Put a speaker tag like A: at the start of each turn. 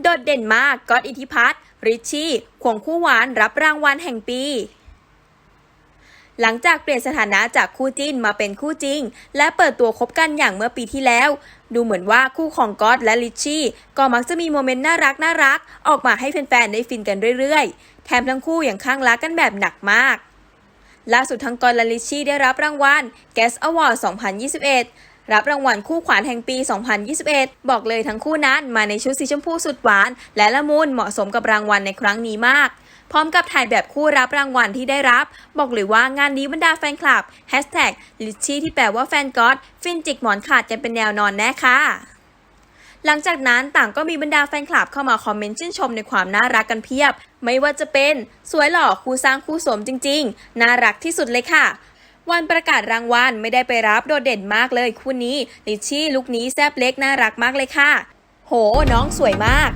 A: โดดเด่นมากก๊อตอิทธิพัฒน์ริชชี่ควงคู่หวานรับรางวัลแห่งปี หลังจากเปลี่ยนสถานะจากคู่จิ้นมาเป็นคู่จริง และเปิดตัวคบกันอย่างเมื่อปีที่แล้ว ดูเหมือนว่าคู่ของก๊อตและลิชชี่ก็มักจะมีโมเมนต์น่ารักน่ารักออกมาให้แฟนๆได้ฟินกันเรื่อยๆ แถมทั้งคู่อย่างข้างรักกันแบบหนักมากล่าสุดทั้งกอนและลิชชี่ได้รับรางวัล Guest Award 2021 รับรางวัลคู่ขวัญแห่งปี 2021 บอกเลยทั้งคู่นั้นมาในชุดสีชมพูสุดหวาน และละมุนเหมาะสมกับรางวัลในครั้งนี้มาก พร้อมกับถ่ายแบบคู่รับรางวัลที่ได้รับ บอกเลยว่างานนี้บรรดาแฟนคลับ Hashtag ลิชชี่ที่แปลว่าแฟนก๊อตฟินจิกหมอนขาดกันเป็นแนวนอนแน่ค่ะหลังจากนั้นต่างก็มีบรรดาแฟนคลับเข้ามาคอมเมนต์ชื่นชมในความน่ารักกันเพียบ ไม่ว่าจะเป็น สวยหล่อคู่สร้างคู่สมจริง ๆ น่ารักที่สุดเลยค่ะ วันประกาศรางวัลไม่ได้ไปรับโดดเด่นมากเลยคู่นี้ลิชชี่ลุคนี้แซบเล็กน่ารักมากเลยค่ะ โหน้องสวยมาก